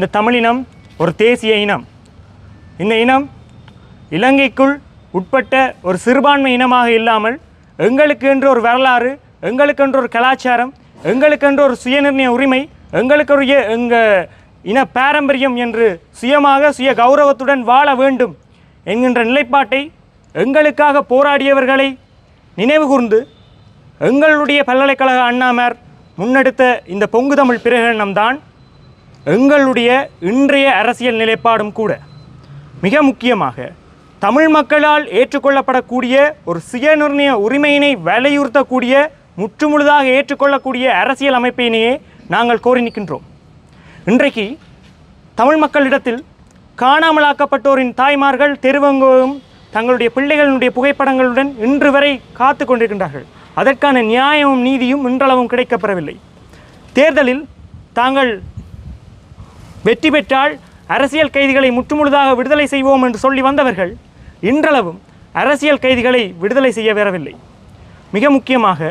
இந்த தமிழினம் ஒரு தேசிய இனம். இந்த இனம் இலங்கைக்குள் உட்பட்ட ஒரு சிறுபான்மை இனமாக இல்லாமல் எங்களுக்கு என்று ஒரு வரலாறு எங்களுக்கென்று ஒரு கலாச்சாரம் எங்களுக்கென்று ஒரு சுயநிர்ணய உரிமை எங்களுக்குரிய எங்கள் இன பாரம்பரியம் என்று சுயமாக சுய கௌரவத்துடன் வாழ வேண்டும் என்கின்ற நிலைப்பாட்டை எங்களுக்காக போராடியவர்களை நினைவுகூர்ந்து எங்களுடைய பல்கலைக்கழக அண்ணாமார் முன்னெடுத்த இந்த பொங்கு தமிழ் பிரகடனம்தான் எங்களுடைய இன்றைய அரசியல் நிலைப்பாடும் கூட மிக முக்கியமாக தமிழ் மக்களால் ஏற்றுக்கொள்ளப்படக்கூடிய ஒரு சுயநிர்ணய உரிமையினை வலியுறுத்தக்கூடிய முற்றுமுழுதாக ஏற்றுக்கொள்ளக்கூடிய அரசியல் அமைப்பினையே நாங்கள் கோரி நிற்கின்றோம். இன்றைக்கு தமிழ் மக்களிடத்தில் காணாமலாக்கப்பட்டோரின் தாய்மார்கள் தெருவங்கும் தங்களுடைய பிள்ளைகளினுடைய புகைப்படங்களுடன் இன்று வரை காத்து கொண்டிருக்கின்றார்கள். அதற்கான நியாயமும் நீதியும் இன்றளவும் கிடைக்கப்பெறவில்லை. தேர்தலில் தாங்கள் வெற்றி பெற்றால் அரசியல் கைதிகளை முற்றுமுழுதாக விடுதலை செய்வோம் என்று சொல்லி வந்தவர்கள் இன்றளவும் அரசியல் கைதிகளை விடுதலை செய்ய வரவில்லை மிக முக்கியமாக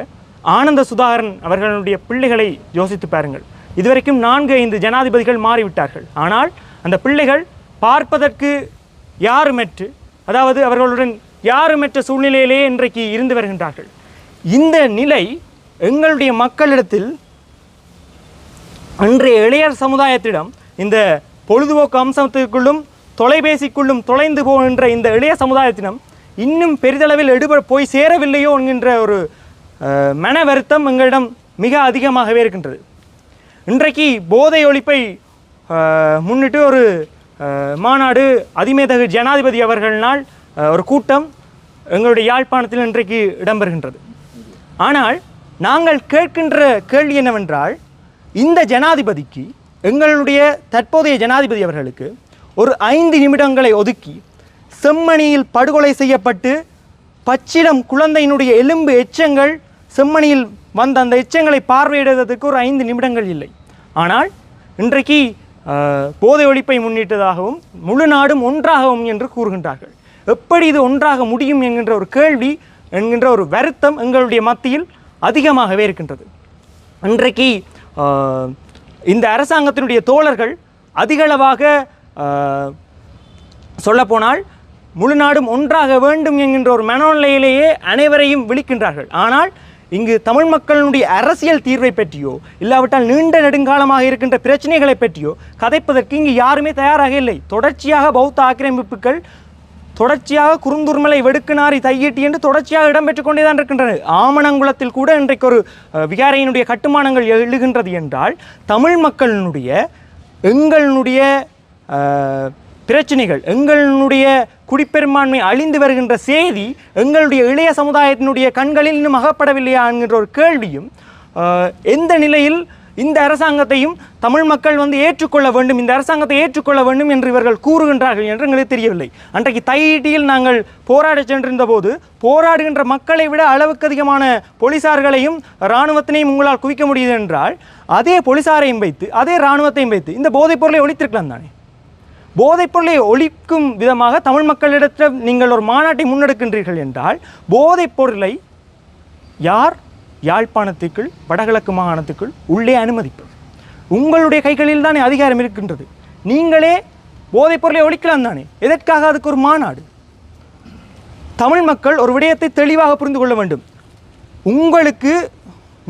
ஆனந்த சுதாகரன் அவர்களுடைய பிள்ளைகளை யோசித்து பாருங்கள். இதுவரைக்கும் நான்கு ஐந்து ஜனாதிபதிகள் மாறிவிட்டார்கள். ஆனால் அந்த பிள்ளைகள் பார்ப்பதற்கு யாருமெற்று அதாவது அவர்களுடன் யாருமெற்ற சூழ்நிலையிலேயே இன்றைக்கு இருந்து வருகின்றார்கள். இந்த நிலை எங்களுடைய மக்களிடத்தில் அன்றைய இளையர் சமுதாயத்திடம் இந்த பொழுதுபோக்கு அம்சத்துக்குள்ளும் தொலைபேசிக்குள்ளும் தொலைந்து போகின்ற இந்த இளைய சமுதாயத்தினம் இன்னும் பெரிதளவில் எடுப போய் சேரவில்லையோ என்கின்ற ஒரு மன வருத்தம் எங்களிடம் மிக அதிகமாகவே இருக்கின்றது. இன்றைக்கு போதை ஒழிப்பை முன்னிட்டு ஒரு மாநாடு அதிமேதகு ஜனாதிபதி அவர்களினால் ஒரு கூட்டம் எங்களுடைய யாழ்ப்பாணத்தில் இன்றைக்கு இடம்பெறுகின்றது. ஆனால் நாங்கள் கேட்கின்ற கேள்வி என்னவென்றால் இந்த ஜனாதிபதிக்கு எங்களுடைய தற்போதைய ஜனாதிபதி அவர்களுக்கு ஒரு ஐந்து நிமிடங்களை ஒதுக்கி செம்மணியில் படுகொலை செய்யப்பட்டு பச்சிலம் குழந்தையினுடைய எலும்பு எச்சங்கள் செம்மணியில் வந்த அந்த எச்சங்களை பார்வையிடுவதற்கு ஒரு ஐந்து நிமிடங்கள் இல்லை. ஆனால் இன்றைக்கு போதை ஒழிப்பை முன்னிட்டதாகவும் முழு நாடும் ஒன்றாகவும் என்று கூறுகின்றார்கள். எப்படி இது ஒன்றாக முடியும் என்கின்ற ஒரு கேள்வி என்கின்ற ஒரு வருத்தம் எங்களுடைய மத்தியில் அதிகமாகவே இருக்கின்றது. இன்றைக்கு இந்த அரசாங்கத்தினுடைய தோழர்கள் அதிகளவாக சொல்லப்போனால் முழு நாடும் ஒன்றாக வேண்டும் என்கின்ற ஒரு மனநிலையிலேயே அனைவரையும் விழிக்கின்றார்கள். ஆனால் இங்கு தமிழ் மக்களினுடைய அரசியல் தீர்வை பற்றியோ இல்லாவிட்டால் நீண்ட நெடுங்காலமாக இருக்கின்ற பிரச்சனைகளை பற்றியோ கதைப்பதற்கு இங்கு யாருமே தயாராக இல்லை. தொடர்ச்சியாக பௌத்த ஆக்கிரமிப்புகள் தொடர்ச்சியாக குறுந்துர்மலை வெடுக்குனாரி தையீட்டி என்று தொடர்ச்சியாக இடம்பெற்றுக் கொண்டே தான் இருக்கின்றன. ஆமணங்குளத்தில் கூட இன்றைக்கு ஒரு விகாரையினுடைய கட்டுமானங்கள் எழுகின்றது என்றால் தமிழ் மக்களினுடைய எங்களுடைய பிரச்சனைகள் எங்களுடைய குடிப்பெரும்பான்மை அழிந்து வருகின்ற செய்தி எங்களுடைய இளைய சமுதாயத்தினுடைய கண்களில் இன்னும் அகப்படவில்லையா என்கின்ற ஒரு கேள்வியும் எந்த நிலையில் இந்த அரசாங்கத்தையும் தமிழ் மக்கள் வந்து ஏற்றுக்கொள்ள வேண்டும் இந்த அரசாங்கத்தை ஏற்றுக்கொள்ள வேண்டும் என்று இவர்கள் கூறுகின்றார்கள் என்று எங்களுக்கு தெரியவில்லை. அன்றைக்கு தையிட்டியில் நாங்கள் போராடச் சென்றிருந்த போது போராடுகின்ற மக்களை விட அளவுக்கு அதிகமான போலீசார்களையும் இராணுவத்தினையும் உங்களால் குவிக்க முடியுது என்றால் அதே போலீசாரையும் வைத்து அதே இராணுவத்தையும் வைத்து இந்த போதைப் பொருளை ஒழித்திருக்கலாம் தானே? போதைப் பொருளை ஒழிக்கும் விதமாக தமிழ் மக்களிடத்தில் நீங்கள் ஒரு மாநாட்டை முன்னெடுக்கின்றீர்கள் என்றால் போதைப் பொருளை யார் யாழ்ப்பாணத்துக்குள் வடகிழக்கு மாகாணத்துக்குள் உள்ளே அனுமதிப்பது உங்களுடைய கைகளில் தானே அதிகாரம் இருக்கின்றது. நீங்களே போதைப் பொருளை ஒழிக்கலாம் தானே. எதற்காக அதுக்கு ஒரு மாநாடு? தமிழ் மக்கள் ஒரு விடயத்தை தெளிவாக புரிந்து கொள்ள வேண்டும். உங்களுக்கு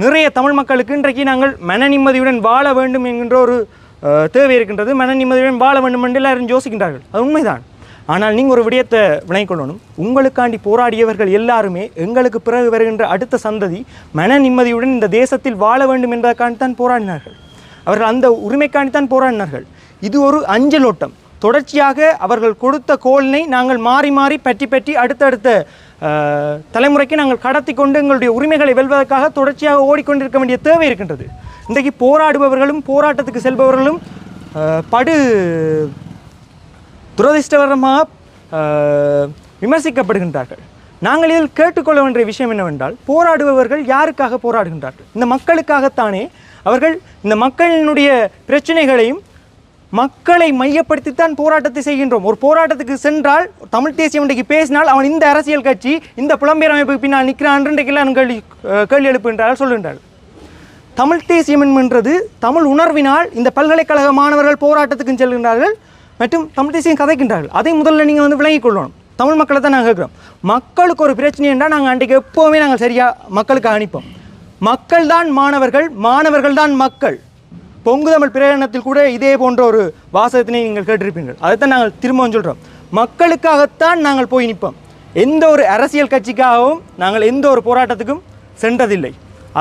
நிறைய தமிழ் மக்களுக்கு இன்றைக்கு நாங்கள் மன நிம்மதியுடன் வாழ வேண்டும் என்கின்ற ஒரு தேவை இருக்கின்றது. மன நிம்மதியுடன் வாழ வேண்டும் என்று எல்லாரும் யோசிக்கின்றார்கள். அது உண்மைதான். ஆனால் நீங்கள் ஒரு விடயத்தை வினை கொள்ளணும் உங்களுக்காண்டி போராடியவர்கள் எல்லாருமே எங்களுக்கு பிறகு வருகின்ற அடுத்த சந்ததி மன நிம்மதியுடன் இந்த தேசத்தில் வாழ வேண்டும் என்பதற்காண்டி தான் போராடினார்கள். அவர்கள் அந்த உரிமைக்காண்டி தான் போராடினார்கள். இது ஒரு அஞ்சலோட்டம் தொடர்ச்சியாக அவர்கள் கொடுத்த கோலினை நாங்கள் மாறி மாறி பற்றி பற்றி அடுத்தடுத்த தலைமுறைக்கு நாங்கள் கடத்தி கொண்டு எங்களுடைய உரிமைகளை வெல்வதற்காக தொடர்ச்சியாக ஓடிக்கொண்டிருக்க வேண்டிய தேவை இருக்கின்றது. இன்றைக்கு போராடுபவர்களும் போராட்டத்துக்கு செல்பவர்களும் படு துரதிருஷ்டவரமாக விமர்சிக்கப்படுகின்றார்கள். நாங்கள் இதில் கேட்டுக்கொள்ள வேண்டிய விஷயம் என்னவென்றால் போராடுபவர்கள் யாருக்காக போராடுகின்றார்கள்? இந்த மக்களுக்காகத்தானே அவர்கள் இந்த மக்களினுடைய பிரச்சனைகளையும் மக்களை மையப்படுத்தித்தான் போராட்டத்தை செய்கின்றோம். ஒரு போராட்டத்துக்கு சென்றால் தமிழ் தேசியம் இன்றைக்கு பேசினால் அவன் இந்த அரசியல் கட்சி இந்த புலம்பெயர் அமைப்புக்கு பின்னால் நிற்கிறான் இன்றைக்கெல்லாம் கேள்வி கேள்வி எழுப்புகின்றார்கள் சொல்கின்றார்கள். தமிழ் தேசியம் என்கின்றது தமிழ் உணர்வினால் இந்த பல்கலைக்கழக மாணவர்கள் போராட்டத்துக்கு செல்கின்றார்கள். மற்றும் தமிழ் தேசியம் கதைக்கின்றார்கள். அதை முதல்ல நீங்கள் வந்து விளங்கிக் கொள்ளணும். தமிழ் மக்களை தான் நாங்கள் கேட்குறோம். மக்களுக்கு ஒரு பிரச்சனை என்றால் நாங்கள் அன்றைக்கு எப்போவுமே நாங்கள் சரியாக மக்களுக்கு அனுப்போம். மக்கள் தான் மாணவர்கள் மாணவர்கள் தான் மக்கள். பொங்கு தமிழ் பிரயாணத்தில் கூட இதே போன்ற ஒரு வாசகத்தினை நீங்கள் கேட்டிருப்பீர்கள். அதைத்தான் நாங்கள் திரும்பவும் சொல்கிறோம் மக்களுக்காகத்தான் நாங்கள் போய் நிற்போம். எந்த ஒரு அரசியல் கட்சிக்காகவும் நாங்கள் எந்த ஒரு போராட்டத்துக்கும் சென்றதில்லை.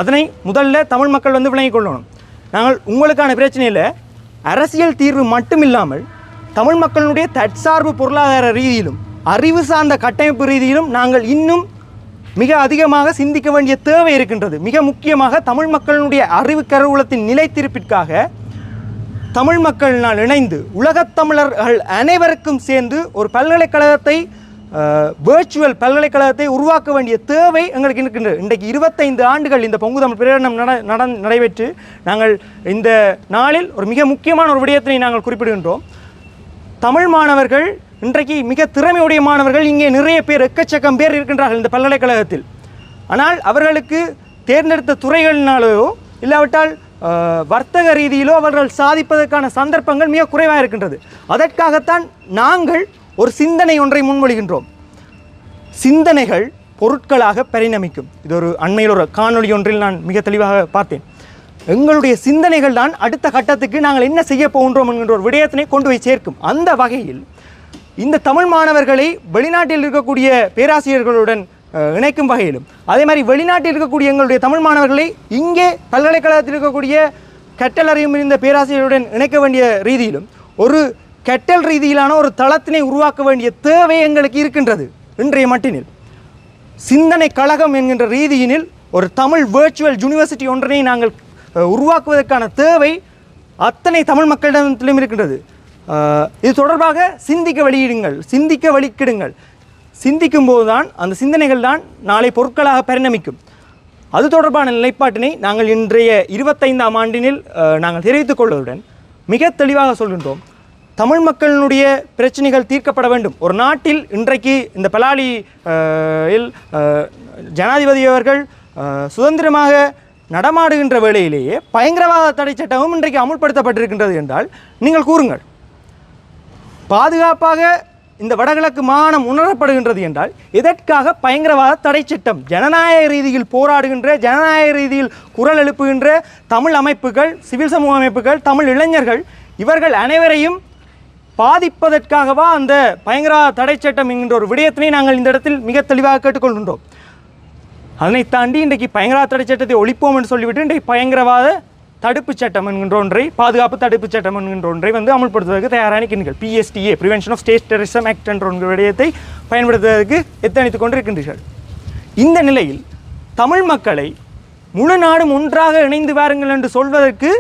அதனை முதல்ல தமிழ் மக்கள் வந்து விளங்கிக் கொள்ளணும். நாங்கள் உங்களுக்கான பிரச்சனையில் அரசியல் தீர்வு மட்டும் இல்லாமல் தமிழ் மக்களுடைய தற்சார்பு பொருளாதார ரீதியிலும் அறிவு சார்ந்த கட்டமைப்பு ரீதியிலும் நாங்கள் இன்னும் மிக அதிகமாக சிந்திக்க வேண்டிய தேவை இருக்கின்றது. மிக முக்கியமாக தமிழ் மக்களுடைய அறிவு கருவூலத்தின் நிலைத்திருப்பிற்காக தமிழ் மக்கள் நான் இணைந்து உலகத் தமிழர்கள் அனைவருக்கும் சேர்ந்து ஒரு பல்கலைக்கழகத்தை வேர்ச்சுவல் பல்கலைக்கழகத்தை உருவாக்க வேண்டிய தேவை எங்களுக்கு இருக்கின்றது. இன்றைக்கு இருபத்தைந்து ஆண்டுகள் இந்த பொங்கு தமிழ் பிரேரணம் நட நட நடைபெற்று நாங்கள் இந்த நாளில் ஒரு மிக முக்கியமான ஒரு விடயத்தினை நாங்கள் குறிப்பிடுகின்றோம். தமிழ் மாணவர்கள் இன்றைக்கு மிக திறமையுடைய மாணவர்கள் இங்கே நிறைய பேர் எக்கச்சக்கம் பேர் இருக்கின்றார்கள் இந்த பல்கலைக்கழகத்தில். ஆனால் அவர்களுக்கு தேர்ந்தெடுத்த துறைகளினாலேயோ இல்லாவிட்டால் வர்த்தக ரீதியிலோ அவர்கள் சாதிப்பதற்கான சந்தர்ப்பங்கள் மிக குறைவாக இருக்கின்றது. அதற்காகத்தான் நாங்கள் ஒரு சிந்தனை ஒன்றை முன்மொழிகின்றோம். சிந்தனைகள் பொருட்களாக பரிணமிக்கும். இது ஒரு அண்மையில் ஒரு காணொளி ஒன்றில் நான் மிக தெளிவாக பார்த்தேன். எங்களுடைய சிந்தனைகள் தான் அடுத்த கட்டத்துக்கு நாங்கள் என்ன செய்ய போகின்றோம் என்கின்ற ஒரு விடயத்தினை கொண்டு போய் சேர்க்கும். அந்த வகையில் இந்த தமிழ் மாணவர்களை வெளிநாட்டில் இருக்கக்கூடிய பேராசிரியர்களுடன் இணைக்கும் வகையிலும். அதே மாதிரி வெளிநாட்டில் இருக்கக்கூடிய எங்களுடைய தமிழ் மாணவர்களை இங்கே பல்கலைக்கழகத்தில் இருக்கக்கூடிய கெட்டல் அறியும் இருந்த பேராசிரியருடன் இணைக்க வேண்டிய ரீதியிலும் ஒரு கற்றல் ரீதியிலான ஒரு தளத்தினை உருவாக்க வேண்டிய தேவை எங்களுக்கு இருக்கின்றது இன்றைய மட்டினில். சிந்தனை கழகம் என்கின்ற ரீதியினில் ஒரு தமிழ் வேர்ச்சுவல் யூனிவர்சிட்டி ஒன்றினை நாங்கள் உருவாக்குவதற்கான தேவை அத்தனை தமிழ் மக்களிடத்திலும் இருக்கின்றது. இது தொடர்பாக சிந்திக்க வெளியிடுங்கள் சிந்திக்க வழிக்கிடுங்கள். சிந்திக்கும் போதுதான் அந்த சிந்தனைகள் தான் நாளை பொருட்களாக பரிணமிக்கும். அது தொடர்பான நிலைப்பாட்டினை நாங்கள் இன்றைய இருபத்தைந்தாம் ஆண்டினில் நாங்கள் தெரிவித்துக் கொள்வதுடன் மிக தெளிவாக சொல்கின்றோம். தமிழ் மக்களினுடைய பிரச்சனைகள் தீர்க்கப்பட வேண்டும். ஒரு நாட்டில் இன்றைக்கு இந்த பலாலி இல் ஜனாதிபதி அவர்கள் சுதந்திரமாக நடமாடுகின்ற வேளையிலேயே பயங்கரவாத தடை சட்டமும் இன்றைக்கு அமுல்படுத்தப்பட்டிருக்கின்றது என்றால் நீங்கள் கூறுங்கள். பாதுகாப்பாக இந்த வடகிழக்கு மாகாணம் உணரப்படுகின்றது என்றால் எதற்காக பயங்கரவாத தடை சட்டம்? ஜனநாயக ரீதியில் போராடுகின்ற ஜனநாயக ரீதியில் குரல் எழுப்புகின்ற தமிழ் அமைப்புகள் சிவில் சமூக அமைப்புகள் தமிழ் இளைஞர்கள் இவர்கள் அனைவரையும் பாதிப்பதற்காகவா அந்த பயங்கரவாத தடை சட்டம் என்கின்ற ஒரு விடயத்தினை நாங்கள் இந்த இடத்தில் மிக தெளிவாக கேட்டுக்கொள்கின்றோம். அதனை தாண்டி இன்றைக்கு பயங்கரவாத தடை சட்டத்தை ஒழிப்போம் என்று சொல்லிவிட்டு இன்றைக்கு பயங்கரவாத தடுப்பு சட்டம் என்கின்ற ஒன்றை பாதுகாப்பு தடுப்பு சட்டம் என்கின்ற ஒன்றை வந்து அமல்படுத்துவதற்கு தயாராக நிற்கின்றீர்கள் PSTA prevention of state terrorism act என்ற ஒன்று விடயத்தை பயன்படுத்துவதற்கு எத்தனித்துக் கொண்டிருக்கின்றீர்கள்? இந்த நிலையில் தமிழ் மக்களை முழு நாடும் ஒன்றாக இணைந்து வாருங்கள் என்று சொல்வதற்கு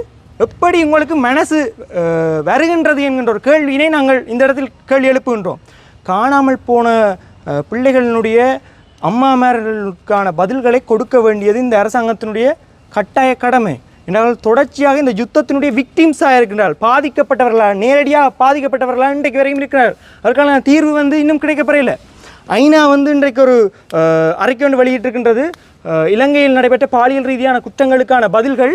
எப்படி உங்களுக்கு மனசு வருகின்றது என்கின்ற ஒரு கேள்வியினை நாங்கள் இந்த இடத்தில் கேள்வி எழுப்புகின்றோம். காணாமல் போன பிள்ளைகளினுடைய அம்மாமார்களுக்கான பதில்களை கொடுக்க வேண்டியது இந்த அரசாங்கத்தினுடைய கட்டாய கடமை. என்றால் தொடர்ச்சியாக இந்த யுத்தத்தினுடைய விக்டிம்ஸாக இருக்கின்றார்கள் பாதிக்கப்பட்டவர்களாக நேரடியாக பாதிக்கப்பட்டவர்களாக இன்றைக்கு வரையும் இருக்கிறார். அதற்கான தீர்வு வந்து இன்னும் கிடைக்கப்பெறவில்லை ஐநா வந்து இன்றைக்கு ஒரு அறிக்கை ஒன்று வெளியிட்டிருக்கின்றது. இலங்கையில் நடைபெற்ற பாலியல் ரீதியான குற்றங்களுக்கான பதில்கள்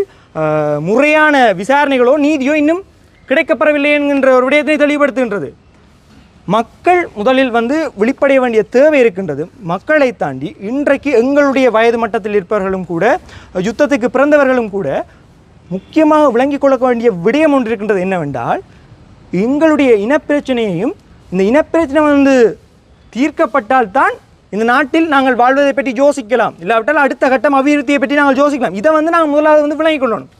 முறையான விசாரணைகளோ நீதியோ இன்னும் கிடைக்கப்பெறவில்லை என்கின்ற ஒரு விடயத்தை தெளிவுபடுத்துகின்றது. மக்கள் முதலில் வந்து விழிப்படைய வேண்டிய தேவை இருக்கின்றது. மக்களை தாண்டி இன்றைக்கு எங்களுடைய வயது மட்டத்தில் இருப்பவர்களும் கூட யுத்தத்துக்கு பிறந்தவர்களும் கூட முக்கியமாக விளங்கிக் கொள்ள வேண்டிய விடயம் ஒன்று இருக்கின்றது என்னவென்றால் எங்களுடைய இனப்பிரச்சனையையும் இந்த இனப்பிரச்சனை வந்து தீர்க்கப்பட்டால் தான் இந்த நாட்டில் நாங்கள் வாழ்வதை பற்றி யோசிக்கலாம். இல்லாவிட்டால் அடுத்த கட்டம் அபிவிருத்தியை பற்றி நாங்கள் யோசிக்கலாம். இதை வந்து நாங்கள் முதலாவது வந்து விளங்கிக் கொள்ளணும்.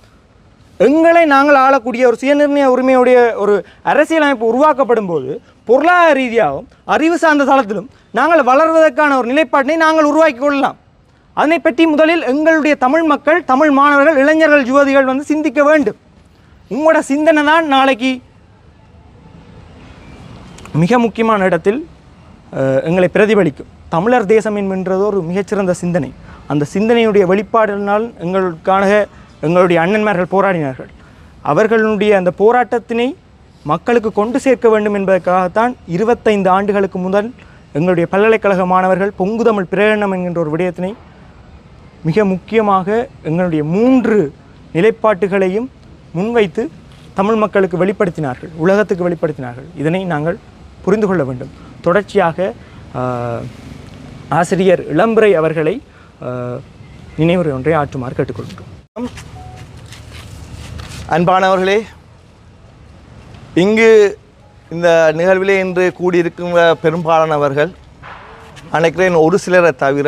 எங்களை நாங்கள் ஆளக்கூடிய ஒரு சுயநிர்ணய உரிமையுடைய ஒரு அரசியலமைப்பு உருவாக்கப்படும் போது பொருளாதார ரீதியாகவும் அறிவு சார்ந்த தளத்திலும் நாங்கள் வளர்வதற்கான ஒரு நிலைப்பாட்டினை நாங்கள் உருவாக்கி கொள்ளலாம். அதனை பற்றி முதலில் எங்களுடைய தமிழ் மக்கள் தமிழ் மாணவர்கள் இளைஞர்கள் யுவதிகள் வந்து சிந்திக்க வேண்டும். உங்களோட சிந்தனை தான் நாளைக்கு மிக முக்கியமான இடத்தில் எங்களை பிரதிபலிக்கும். தமிழர் தேசம் என்கின்றது ஒரு மிகச்சிறந்த சிந்தனை. அந்த சிந்தனையுடைய வெளிப்பாடினால் எங்களுக்கான எங்களுடைய அண்ணன்மார்கள் போராடினார்கள். அவர்களுடைய அந்த போராட்டத்தினை மக்களுக்கு கொண்டு சேர்க்க வேண்டும் என்பதற்காகத்தான் இருபத்தைந்து ஆண்டுகளுக்கு முதல் எங்களுடைய பல்கலைக்கழக மாணவர்கள் பொங்குதமிழ் பிரேரணம் என்கின்ற ஒரு விடயத்தினை மிக முக்கியமாக எங்களுடைய மூன்று நிலைப்பாட்டுகளையும் முன்வைத்து தமிழ் மக்களுக்கு வெளிப்படுத்தினார்கள் உலகத்துக்கு வெளிப்படுத்தினார்கள். இதனை நாங்கள் புரிந்து கொள்ள வேண்டும். தொடர்ச்சியாக ஆசிரியர் இளம்புரை அவர்களை நினைவுரை ஒன்றை ஆற்றுமாறு கேட்டுக்கொள்கிறோம். அன்பானவர்களே இங்கு இந்த நிகழ்விலே இன்று கூடியிருக்கின்ற பெரும்பாலானவர்கள் நினைக்கிறேன் ஒரு சிலரை தவிர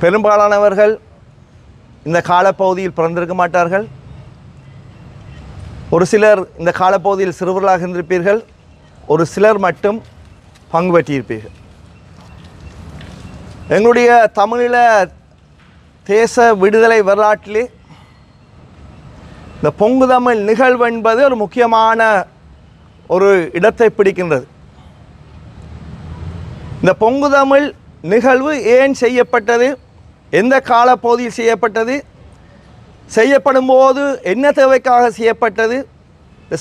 பெரும்பாலானவர்கள் இந்த காலப்பகுதியில் பிறந்திருக்க மாட்டார்கள். ஒரு சிலர் இந்த காலப்பகுதியில் சிறுவர்களாக இருந்திருப்பீர்கள். ஒரு சிலர் மட்டும் பங்கு பெற்றிருப்பீர்கள். எங்களுடைய தமிழில் தேச விடுதலை வரலாற்றிலே இந்த பொங்கு தமிழ் நிகழ்வு என்பது ஒரு முக்கியமான ஒரு இடத்தை பிடிக்கின்றது. இந்த பொங்கு தமிழ் நிகழ்வு ஏன் செய்யப்பட்டது? எந்த காலப்பகுதியில் செய்யப்பட்டது? செய்யப்படும் போது என்ன தேவைக்காக செய்யப்பட்டது?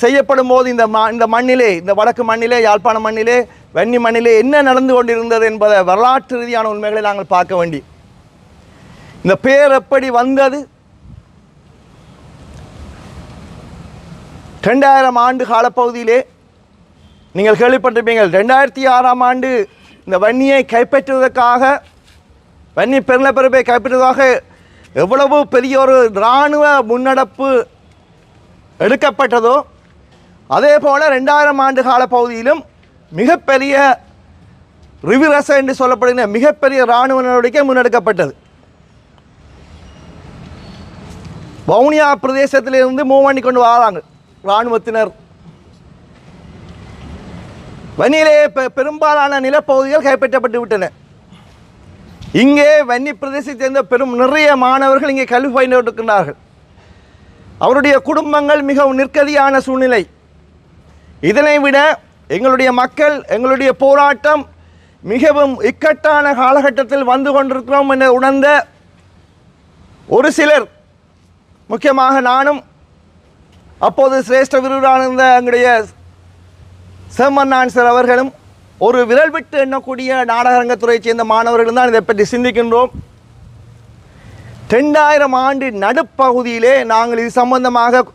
செய்யப்படும் போது இந்த ம இந்த மண்ணிலே இந்த வடக்கு மண்ணிலே யாழ்ப்பாண மண்ணிலே வன்னி மண்ணிலே என்ன நடந்து கொண்டிருந்தது என்பதை வரலாற்று ரீதியான உண்மைகளை நாங்கள் பார்க்க வேண்டி. இந்த பேர் எப்படி வந்தது? ரெண்டாயிரம் ஆண்டு காலப்பகுதியிலே நீங்கள் கேள்விப்பட்டிருப்பீங்க ரெண்டாயிரத்தி ஆறாம் ஆண்டு இந்த வன்னியை கைப்பற்றுவதற்காக வன்னி பெருநிலப்பரப்பை கைப்பற்றுவதற்காக எவ்வளவு பெரிய ஒரு இராணுவ முன்னெடுப்பு எடுக்கப்பட்டதோ அதே போல் ரெண்டாயிரம் ஆண்டு காலப்பகுதியிலும் மிகப்பெரிய ரிவிரச என்று சொல்லப்படுகிற மிகப்பெரிய இராணுவ நடவடிக்கை முன்னெடுக்கப்பட்டது. வவுனியா பிரதேசத்திலிருந்து மூவ் பண்ணி கொண்டு வராங்க. இராணுவத்தினர். வன்னியிலே பெ- பெரும்பாலான நிலப்பகுதிகள் கைப்பற்றப்பட்டு விட்டன. இங்கே வன்னி பிரதேசத்தை சேர்ந்த பெரும் நிறைய மாணவர்கள் இங்கே கல்வி பயின்று கொண்டிருக்கிறார்கள் அவருடைய குடும்பங்கள் மிகவும் நிற்கதியான சூழ்நிலை. இதனை விட எங்களுடைய மக்கள் எங்களுடைய போராட்டம் மிகவும் இக்கட்டான காலகட்டத்தில் வந்து கொண்டிருக்கிறோம் என உணர்ந்த ஒரு சிலர் முக்கியமாக நானும் அப்போது சிரேஷ்ட விருதான எங்களுடைய செம்மன்னான் சார் அவர்களும் ஒரு விரல் விட்டு எண்ணக்கூடிய நாடகரங்கத்துறையைச் சேர்ந்த மாணவர்கள் தான் இதை பற்றி சிந்திக்கின்றோம். ரெண்டாயிரம் ஆண்டு நடுப்பகுதியிலே நாங்கள் இது சம்பந்தமாக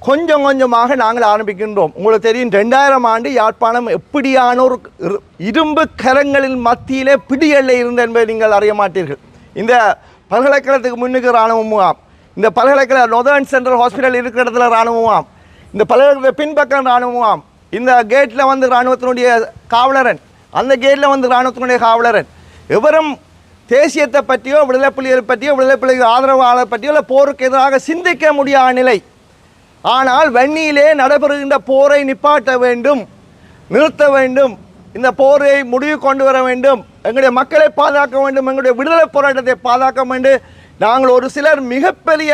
கொஞ்சம் கொஞ்சமாக நாங்கள் ஆரம்பிக்கின்றோம். உங்களுக்கு தெரியும் ரெண்டாயிரம் ஆண்டு யாழ்ப்பாணம் எப்படியான ஒரு இரு- இரும்பு கரங்களின் மத்தியிலே பிடியல்ல இருந்த என்பதை நீங்கள் அறிய மாட்டீர்கள். இந்த பல்கலைக்கழகத்துக்கு முன்னுக்கு இராணுவ முகாம் இந்த பல்கலைக்கழக நொதர்ன் சென்ட்ரல் ஹாஸ்பிட்டல் இருக்கிற இடத்துல இராணுவமாம் இந்த பல்கலைக்கழக பின்பக்கம் இராணுவமாம் இந்த கேட்டில் வந்து இராணுவத்தினுடைய காவலரன். அந்த கேட்டில் வந்து இராணுவத்தினுடைய காவலரன். எவரும் தேசியத்தை பற்றியோ விடுதலை புலிகளை பற்றியோ விடுதலை புலிகள் ஆதரவாளர் பற்றியோ இல்லை போருக்கு எதிராக சிந்திக்க முடியாத நிலை. ஆனால் வன்னியிலே நடைபெறுகின்ற போரை நிப்பாட்ட வேண்டும் நிறுத்த வேண்டும் இந்த போரை முடிவு கொண்டு வர வேண்டும் எங்களுடைய மக்களை பாதுகாக்க வேண்டும் எங்களுடைய விடுதலை போராட்டத்தை பாதுகாக்க வேண்டும் நாங்கள் ஒரு சிலர் மிகப்பெரிய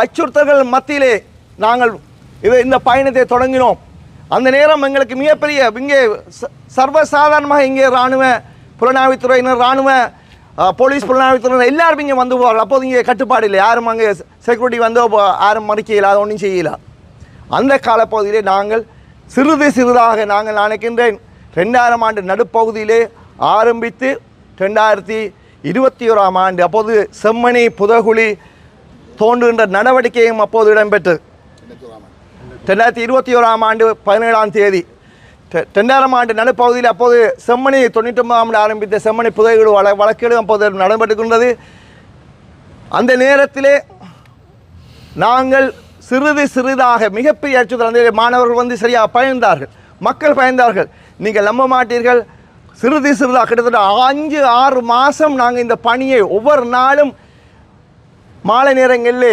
அச்சுறுத்தல்கள் மத்தியிலே நாங்கள் இது இந்த பயணத்தை தொடங்கினோம். அந்த நேரம் எங்களுக்கு மிகப்பெரிய இங்கே சர்வசாதாரணமாக இங்கே இராணுவ புலனாய்வுத்துறையினர் இராணுவ போலீஸ் புலனாய்வுத்துறையினர் எல்லாரும் இங்கே வந்து போவார்கள். அப்போது இங்கே கட்டுப்பாடு இல்லை. யாரும் அங்கே செக்யூரிட்டி வந்து யாரும் மறிக்கல அதை ஒன்றும் செய்யல. அந்த காலப்பகுதியிலே நாங்கள் சிறிது சிறிதாக நாங்கள் நினைக்கின்றேன். ரெண்டாயிரம் ஆண்டு நடுப்பகுதியிலே ஆரம்பித்து ரெண்டாயிரத்தி இருபத்தி ஓராம் ஆண்டு அப்போது செம்மணி புதகுழி தோன்றுகின்ற நடவடிக்கையும் அப்போது இடம்பெற்றது. ரெண்டாயிரத்தி இருபத்தி ஓராம் ஆண்டு பதினேழாம் தேதி ரெண்டாயிரம் ஆண்டு நடுப்பகுதியில் அப்போது செம்மணி தொண்ணூற்றி ஒன்பதாம் ஆண்டு ஆரம்பித்த செம்மணி புதையீடு வழ வழக்கீடு அப்போது நடைபெற்றுகின்றது அந்த நேரத்திலே நாங்கள் சிறிது சிறிதாக மிகப்பெரிய அச்சுறுத்தல் மாணவர்கள் வந்து சரியாக பயந்தார்கள். மக்கள் பயந்தார்கள். நீங்கள் நம்ப மாட்டீர்கள். சிறுதி சிறுதாக கிட்டத்தட்ட அஞ்சு ஆறு மாதம் நாங்கள் இந்த பணியை ஒவ்வொரு நாளும் மாலை நேரங்களில்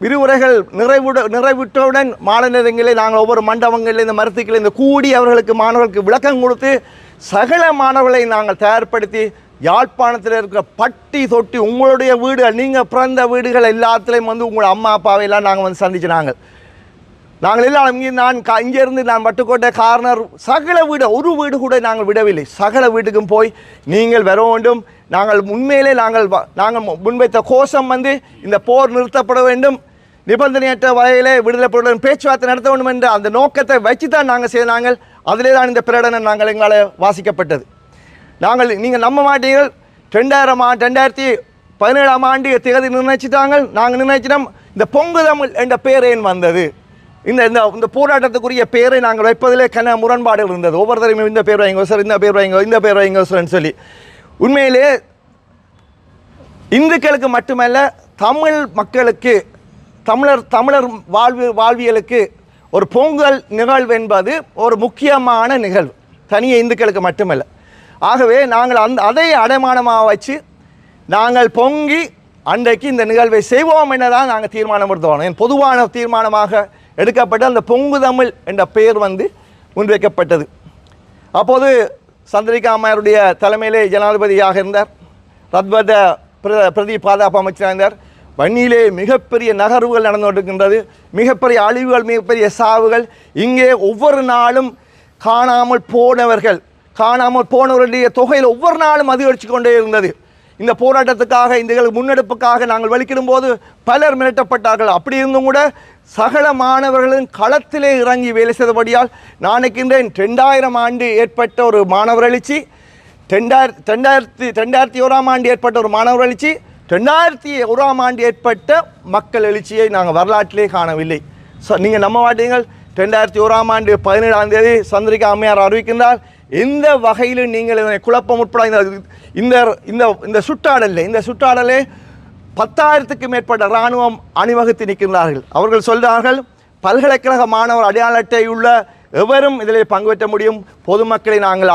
விரிவுரைகள் நிறைவுட நிறைவிட்டவுடன் மாலை நேரங்களிலே நாங்கள் ஒவ்வொரு மண்டபங்களில் இந்த மருத்துக்களில் இந்த கூடி அவர்களுக்கு மாணவர்களுக்கு விளக்கம் கொடுத்து சகல மாணவர்களை நாங்கள் தயார்படுத்தி யாழ்ப்பாணத்தில் இருக்கிற பட்டி தொட்டி உங்களுடைய வீடு நீங்கள் பிறந்த வீடுகள் எல்லாத்துலேயும் வந்து உங்களோட அம்மா அப்பாவை எல்லாம் நாங்கள் வந்து சந்திச்சு நாங்கள். நாங்கள் எல்லாம் இங்கே நான் கா இங்கேருந்து நான் வட்டுக்கோட்டை கார்னர் சகல வீடு ஒரு வீடு கூட நாங்கள் விடவில்லை. சகல வீட்டுக்கும் போய் நீங்கள் வர வேண்டும். நாங்கள் உண்மையிலே நாங்கள் நாங்கள் மு- முன்வைத்த கோஷம் வந்து இந்த போர் நிறுத்தப்பட வேண்டும். நிபந்தனையற்ற வகையிலே விடுதலை பொருளுடன் பேச்சுவார்த்தை நடத்த வேண்டும் என்ற அந்த நோக்கத்தை வச்சு தான் நாங்கள் செய்தாங்கள் அதிலே தான் இந்த பிரகடனம் நாங்கள் எங்களால் வாசிக்கப்பட்டது. நாங்கள் நீங்கள் நம்ப மாட்டீர்கள். ரெண்டாயிரம் ஆண்டு ரெண்டாயிரத்தி பதினேழாம் ஆண்டு தேதி நிர்ணயிச்சிட்டாங்க நாங்கள் நிர்ணயிச்சிட்டோம் இந்த பொங்கு தமிழ் என்ற பேர் ஏன் வந்தது? இந்த இந்த இந்த போராட்டத்துக்குரிய பேரை நாங்கள் வைப்பதிலே கன முரண்பாடுகள் இருந்தது. ஒவ்வொருத்தரையும் இந்த பேர் வைங்க சார் இந்த பேர் வைங்க இந்த பேர் வைங்க சார்னு சொல்லி. உண்மையிலே இந்துக்களுக்கு மட்டுமல்ல தமிழ் மக்களுக்கு தமிழர் தமிழர் வாழ்வு வாழ்வியலுக்கு ஒரு பொங்கல் நிகழ்வு என்பது ஒரு முக்கியமான நிகழ்வு. தனிய இந்துக்களுக்கு மட்டுமல்ல. ஆகவே நாங்கள் அந்த அதை அடைமானமாக வச்சு நாங்கள் பொங்கி அன்றைக்கு இந்த நிகழ்வை செய்வோம் என்னதான் நாங்கள் தீர்மானம் எடுத்தோம் என் பொதுவான தீர்மானமாக எடுக்கப்பட்ட அந்த பொங்கு தமிழ் என்ற பெயர் வந்து முன்வைக்கப்பட்டது. அப்போது சந்திரிகா அம்மையாருடைய தலைமையிலே ஜனாதிபதியாக இருந்தார். ரத்வத பிர- பிரதி பாதுகாப்பு அமைச்சராக இருந்தார். வன்னியிலே மிகப்பெரிய நகர்வுகள் நடந்து கொண்டிருக்கின்றது. மிகப்பெரிய அழிவுகள் மிகப்பெரிய சாவுகள். இங்கே ஒவ்வொரு நாளும் காணாமல் போனவர்கள் காணாமல் போனவர்களுடைய தொகையில் ஒவ்வொரு நாளும் அதிகரித்து கொண்டே இருந்தது. இந்த போராட்டத்துக்காக இந்த முன்னெடுப்புக்காக நாங்கள் வலிக்கிடும் போது பலர் மிரட்டப்பட்டார்கள். அப்படி இருந்தும் கூட சகல மாணவர்களும் களத்திலே இறங்கி வேலை செய்தபடியால் நாளைக்கின்றேன் ரெண்டாயிரம் ஆண்டு ஏற்பட்ட ஒரு மாணவர் எழுச்சி ரெண்டாயிரத்தி ரெண்டாயிரத்தி ரெண்டாயிரத்தி ஓராம் ஆண்டு ஏற்பட்ட ஒரு மாணவர் எழுச்சி ரெண்டாயிரத்தி ஓராம் ஆண்டு ஏற்பட்ட மக்கள் எழுச்சியை நாங்கள் வரலாற்றிலே காணவில்லை. ஸோ நீங்கள் நம்ப மாட்டீங்கள் ரெண்டாயிரத்தி ஓராம் ஆண்டு பதினேழாம் தேதி சந்திரிகா அம்மையார் அறிவிக்கின்றார் எந்த வகையிலும் நீங்கள் இதனை குழப்பம் உட்பட இந்த இந்த இந்த இந்த சுற்றாடலில் இந்த சுற்றாடலே பத்தாயிரத்துக்கு மேற்பட்ட இராணுவம் அணிவகுத்து நிற்கின்றார்கள். அவர்கள் சொல்கிறார்கள் பல்கலைக்கழக மாணவர் அடையாள அட்டை உள்ள எவரும் இதில் பங்கு பெற்ற முடியும். பொதுமக்களை நாங்கள்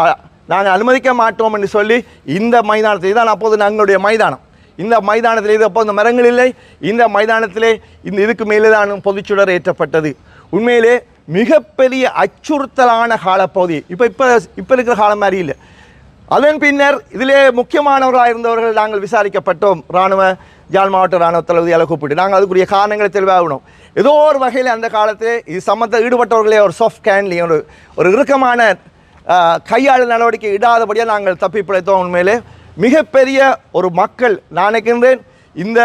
நாங்கள் அனுமதிக்க மாட்டோம் என்று சொல்லி இந்த மைதானத்தில் தான் அப்போது நாங்களுடைய மைதானம். இந்த மைதானத்தில் இது அப்போ இந்த மரங்கள் இல்லை. இந்த மைதானத்திலே இந்த இதுக்கு மேலே தான் பொதுச்சுடர் ஏற்றப்பட்டது. உண்மையிலே மிகப்பெரிய அச்சுறுத்தலான காலப்பகுதி. இப்போ இப்போ இப்போ இருக்கிற காலம் மாதிரி இல்லை. அதன் பின்னர் இதிலே முக்கியமானவர்களாக இருந்தவர்கள் நாங்கள் விசாரிக்கப்பட்டோம். இராணுவ யாழ் மாவட்ட இராணுவ தளபதியால் கூப்பிட்டு. நாங்கள் அதுக்குரிய காரணங்களை தெளிவாகணும். ஏதோ ஒரு வகையில் அந்த காலத்தில் இது சம்மந்த ஈடுபட்டவர்களே ஒரு சாஃப்ட் கேன்லேயும் ஒரு ஒரு இறுக்கமான ஆஹ், கையாளல் நடவடிக்கை இடாதபடியாக நாங்கள் தப்பி பிழைத்தோம் உண்மையிலே. மிகப்பெரிய ஒரு மக்கள் நான் நினைக்கின்றேன். இந்த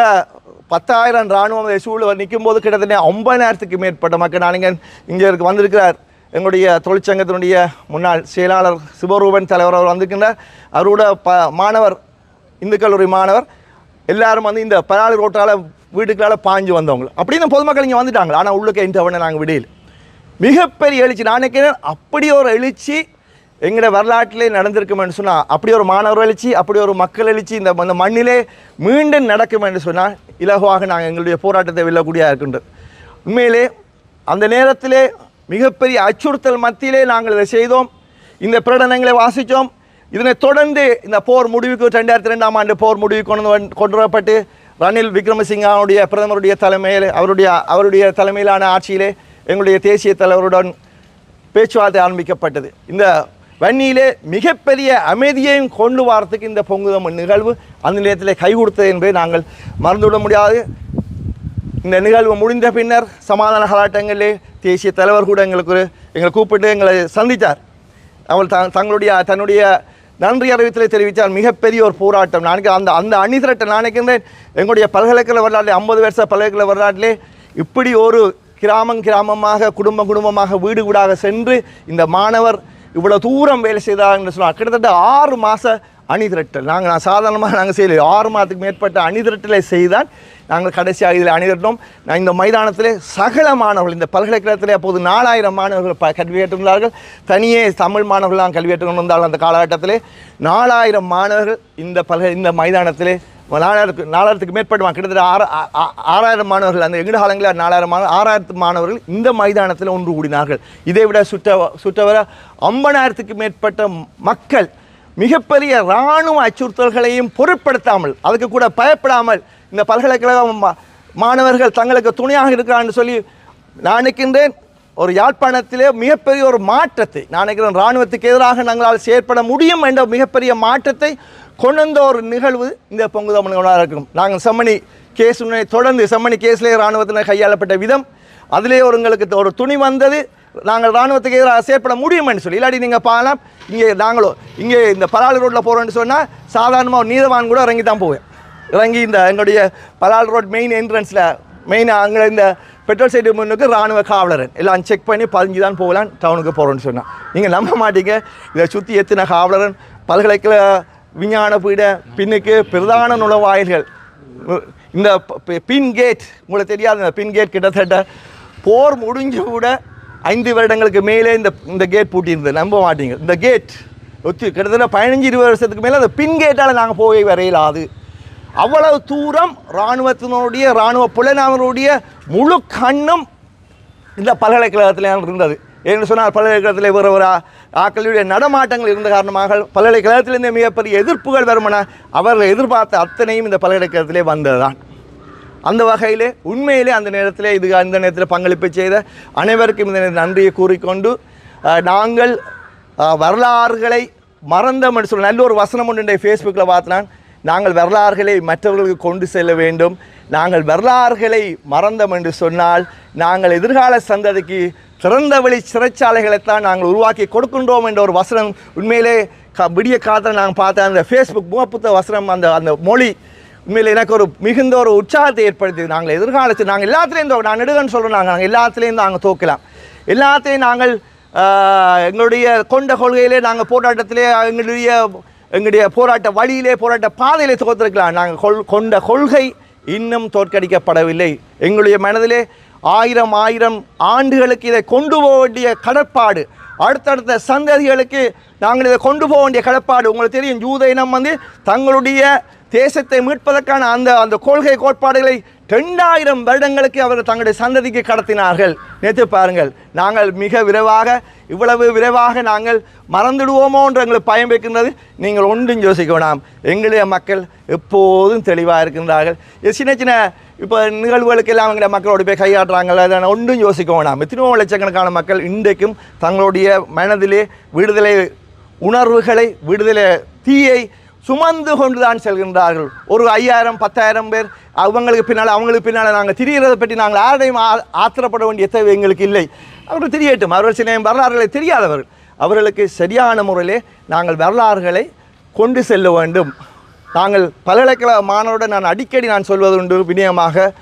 பத்தாயிரம் இராணுவம் சூழல் நிற்கும் போது கிட்டத்தட்ட ஐம்பதாயிரத்துக்கு மேற்பட்ட மக்கள் நான் இங்கே இருக்கு வந்திருக்கிறார். எங்களுடைய தொழிற்சங்கத்தினுடைய முன்னாள் செயலாளர் சிவரூபன் தலைவர் அவர் வந்திருக்கின்றார். அவரோட ப மாணவர் இந்து கல்லூரி மாணவர் எல்லாரும் வந்து இந்த பராளி ரோட்டால் வீட்டுக்களால் பாஞ்சு வந்தவங்க. அப்படின்னு பொதுமக்கள் இங்கே வந்துட்டாங்க. ஆனால் உள்ளுக்கு என்கிட்ட நாங்கள் விடையில் மிகப்பெரிய எழுச்சி. நான் நினைக்கிறேன் அப்படி ஒரு எழுச்சி எங்களோட வரலாற்றிலே நடந்திருக்குமென்னு சொன்னால் அப்படி ஒரு மாணவர் எழுச்சி அப்படி ஒரு மக்கள் எழுச்சி இந்த இந்த மண்ணிலே மீண்டும் நடக்கும் என்று சொன்னால் இலகுவாக நாங்கள் எங்களுடைய போராட்டத்தை வெல்லக்கூடியதாக இருக்கின்றது உண்மையிலே அந்த நேரத்திலே மிகப்பெரிய அச்சுறுத்தல் மத்தியிலே நாங்கள் இதை செய்தோம். இந்த பிரகடனங்களை வாசித்தோம். இதனை தொடர்ந்து இந்த போர் முடிவுக்கு ரெண்டாயிரத்தி ரெண்டாம் ஆண்டு போர் முடிவுக்கு கொண்டு வந்து கொண்டு வரப்பட்டு ரணில் விக்ரமசிங்காவுடைய பிரதமருடைய தலைமையில் அவருடைய அவருடைய தலைமையிலான ஆட்சியிலே எங்களுடைய தேசிய தலைவருடன் பேச்சுவார்த்தை ஆரம்பிக்கப்பட்டது. இந்த வன்னியிலே மிகப்பெரிய அமைதியையும் கொண்டு வரத்துக்கு இந்த பொங்குதம் நிகழ்வு அந்த நேரத்தில் கை கொடுத்தது என்பதை நாங்கள் மறந்துவிட முடியாது. இந்த நிகழ்வு முடிந்த பின்னர் சமாதான கலாட்டங்களிலே தேசிய தலைவர் கூட எங்களுக்கு ஒரு எங்களை கூப்பிட்டு எங்களை சந்தித்தார். அவர் த தங்களுடைய தன்னுடைய நன்றி அறிவித்தலை தெரிவித்தார் மிகப்பெரிய ஒரு போராட்டம். நான் அந்த அந்த அணிதிரட்டை நான் நினைக்கின்றேன். எங்களுடைய பல்கலைக்கழக வரலாற்றிலே ஐம்பது வருஷ பல்கலைக்கழக வரலாற்றிலே இப்படி ஒரு கிராமம் கிராமமாக குடும்பம் குடும்பமாக வீடு வீடாக சென்று இந்த மாணவர் இவ்வளோ தூரம் வேலை செய்தாங்கன்னு சொல்லுவாங்க கிட்டத்தட்ட ஆறு மாத அணிதிரட்டல் நாங்கள் நான் சாதாரணமாக நாங்கள் செய்யலை. ஆறு மாதத்துக்கு மேற்பட்ட அணிதிரட்டலை செய்தான் நாங்கள் கடைசியாக இதில் அணிதிரட்டோம். நான் இந்த மைதானத்தில் சகல மாணவர்கள் இந்த பல்கலைக்கழகத்தில் அப்போது நாலாயிரம் மாணவர்கள் ப கல்வி கற்றிருந்தார்கள் தனியே தமிழ் மாணவர்களாம் கல்வி கற்றுக் கொண்டிருந்தார்கள் அந்த காலகட்டத்தில். நாலாயிரம் மாணவர்கள் இந்த பல்கலை இந்த மைதானத்திலே நாலாயிரத்துக்கு நாலாயிரத்துக்கு மேற்பட்ட கிட்டத்தட்ட ஆறு ஆறாயிரம் மாணவர்கள் அந்த எங்கட காலங்களில் நாலாயிரம் மாணவர் ஆறாயிரத்து மாணவர்கள் இந்த மைதானத்தில் ஒன்று கூடினார்கள். இதை விட சுற்ற சுற்றவர ஐம்பதாயிரத்துக்கு மேற்பட்ட மக்கள் மிகப்பெரிய இராணுவ அச்சுறுத்தல்களையும் பொருட்படுத்தாமல் அதுக்கு கூட பயப்படாமல் இந்த பல்கலைக்கழக மா- மாணவர்கள் தங்களுக்கு துணையாக இருக்கிறான்னு சொல்லி நான் நினைக்கின்றேன். ஒரு யாழ்ப்பாணத்திலே மிகப்பெரிய ஒரு மாற்றத்தை நான் நினைக்கிறேன் இராணுவத்துக்கு எதிராக நாங்களால் செயற்பட முடியும் என்ற மிகப்பெரிய மாற்றத்தை கொண்டு வந்த ஒரு நிகழ்வு இந்த பொங்கு தமிழ்களாக இருக்கும். நாங்கள் செம்மணி கேஸ் தொடர்ந்து செம்மணி கேஸிலே இராணுவத்தினர் கையாளப்பட்ட விதம் அதிலே ஒரு எங்களுக்கு ஒரு துணி வந்தது நாங்கள் இராணுவத்துக்கு எதிராக செயற்பட முடியும்னு சொல்லி. இல்லாட்டி நீங்கள் பார்க்கலாம் இங்கே நாங்களோ இங்கே இந்த பலாலி ரோட்டில் போகிறோன்னு சொன்னால் சாதாரணமாக ஒரு நீதவான் கூட இறங்கி தான் போவேன். இறங்கி இந்த எங்களுடைய பலால் ரோட் மெயின் என்ட்ரன்ஸில் மெயினாக அங்கே இந்த பெட்ரோல் சைடு முன்னுக்கு ராணுவ காவலரன். எல்லாம் செக் பண்ணி பதிஞ்சு தான் போகலாம் டவுனுக்கு போகிறோன்னு சொன்னான். நீங்கள் நம்ப மாட்டீங்க. இதை சுற்றி எத்தின காவலரன் பல்கலைக்கழக விஞ்ஞான பீட பின்னுக்கு பிரதான நுழைவாயில்கள். இந்த பின் கேட் உங்களுக்கு தெரியாது இந்த பின் கேட் கிட்டத்தட்ட போர் முடிஞ்சு கூட ஐந்து வருடங்களுக்கு மேலே இந்த இந்த கேட் பூட்டியிருந்தது. நம்ப மாட்டீங்க. இந்த கேட் ஒத்தி கிட்டத்தட்ட பதினஞ்சு இருபது வருஷத்துக்கு மேலே அந்த பின் கேட்டால் நாங்கள் போய் வரையலாது. அவ்வளவு தூரம் இராணுவத்தினுடைய இராணுவ புலனாளருடைய முழு கண்ணும் இந்த பல்கலைக்கழகத்தில் இருந்தது. என்று சொன்னால் பல்கலைக்கழகத்தில் வேறு ஒரு ஆக்களுடைய நடமாட்டங்கள் இருந்த காரணமாக பல்கலைக்கழகத்திலிருந்து மிகப்பெரிய எதிர்ப்புகள் வருமன அவர்கள் எதிர்பார்த்த அத்தனையும் இந்த பல்கலைக்கழகத்திலே வந்ததுதான். அந்த வகையிலே உண்மையிலே அந்த நேரத்தில் இது அந்த நேரத்தில் பங்களிப்பு செய்த அனைவருக்கும் இந்த நேரத்தில் நன்றியை கூறிக்கொண்டு நாங்கள் வரலாறுகளை மறந்தோம் என்று சொல்ல நல்ல ஒரு வசனம் ஒன்று ஃபேஸ்புக்கில் பார்த்தேன் நாங்கள் வரலாறுகளை மற்றவர்களுக்கு கொண்டு செல்ல வேண்டும். நாங்கள் வரலாறுகளை மறந்தோம் என்று சொன்னால் நாங்கள் எதிர்கால சந்ததிக்கு திறந்த சிறைச்சாலைகளைத்தான் நாங்கள் உருவாக்கி கொடுக்கின்றோம் என்ற ஒரு வசனம் உண்மையிலே க விடிய காலத்தில் நாங்கள் பார்த்த அந்த ஃபேஸ்புக் முகப்புத்த வசனம் அந்த அந்த மொழி உண்மையில் எனக்கு ஒரு மிகுந்த ஒரு உற்சாகத்தை ஏற்படுத்தியது. நாங்கள் எதிர்காலத்தில் நாங்கள் எல்லாத்துலேயும் நான் நெடுகன்னு சொல்கிறோம் நாங்கள் நாங்கள் எல்லாத்துலேயும் நாங்கள் தோக்கலாம். எல்லாத்தையும் நாங்கள் எங்களுடைய கொண்ட கொள்கையிலே நாங்கள் போராட்டத்திலே எங்களுடைய எங்களுடைய போராட்ட வழியிலே போராட்ட பாதையிலே தோற்றிருக்கலாம். நாங்கள் கொள் கொண்ட கொள்கை இன்னும் தோற்கடிக்கப்படவில்லை. எங்களுடைய மனதிலே ஆயிரம் ஆயிரம் ஆண்டுகளுக்கு இதை கொண்டு போக வேண்டிய கடற்பாடு அடுத்தடுத்த சந்ததிகளுக்கு நாங்கள் இதை கொண்டு போக வேண்டிய கடற்பாடு உங்களுக்கு தெரியும் யூத இனம் வந்து தங்களுடைய தேசத்தை மீட்பதற்கான அந்த அந்த கொள்கை கோட்பாடுகளை ரெண்டாயிரம் வருடங்களுக்கு அவர்கள் தங்களுடைய சந்ததிக்கு கடத்தினார்கள். நேற்று பாருங்கள் நாங்கள் மிக விரைவாக இவ்வளவு விரைவாக நாங்கள் மறந்துடுவோமோன்ற எங்களுக்கு பயம் வைக்கின்றது. நீங்கள் ஒன்றும் யோசிக்க வேணாம். எங்களுடைய மக்கள் எப்போதும் தெளிவாக இருக்கின்றார்கள். சின்ன சின்ன இப்போ நிகழ்வுகளுக்கு எல்லாம் எங்களுடைய மக்களோடு போய் கையாட்டுறாங்களா அதை ஒன்றும் யோசிக்க வேணாம். எத்தனையோ லட்சக்கணக்கான மக்கள் இன்றைக்கும் தங்களுடைய மனதிலே விடுதலை உணர்வுகளை விடுதலை தீயை சுமந்து கொண்டு தான் செல்கின்றார்கள். ஒரு ஐயாயிரம் பத்தாயிரம் பேர் அவங்களுக்கு பின்னால் அவங்களுக்கு பின்னால் நாங்கள் திரிகிறதை பற்றி நாங்கள் யாரையும் ஆ- ஆத்திரப்பட வேண்டிய தேவை எங்களுக்கு இல்லை. அவர்கள் தெரியட்டும். அவர்கள் சில வரலாறுகளை தெரியாதவர்கள். அவர்களுக்கு சரியான முறையிலே நாங்கள் வரலாறுகளை கொண்டு செல்ல வேண்டும். நாங்கள் பல்கலைக்கழக மாணவருடன் நான் அடிக்கடி நான் சொல்வது உண்டு வினயமாக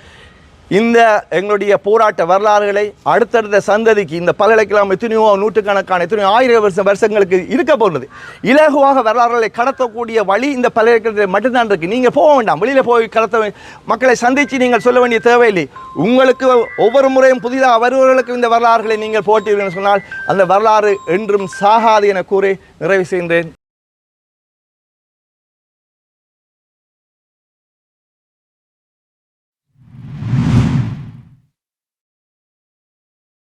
இந்த எங்களுடைய போராட்ட வரலாறுகளை அடுத்தடுத்த சந்ததிக்கு இந்த பல்கலைக்கழகம் எத்தனையோ நூற்றுக்கணக்கான எத்தனையோ ஆயிரம் வருஷம் வருஷங்களுக்கு இருக்க போகிறது. இலகுவாக வரலாறுகளை கடத்தக்கூடிய வழி இந்த பல்கலைக்கழகத்தில் மட்டும்தான் இருக்குது நீங்கள் போக வேண்டாம். வெளியில் போய் கடத்த மக்களை சந்தித்து நீங்கள் சொல்ல வேண்டிய தேவையில்லை. உங்களுக்கு ஒவ்வொரு முறையும் புதிதாக வருபவர்களுக்கு இந்த வரலாறுகளை நீங்கள் போட்டீர்கள் சொன்னால் அந்த வரலாறு என்றும் சாகாது என கூறி நிறைவு செய்கின்றேன்.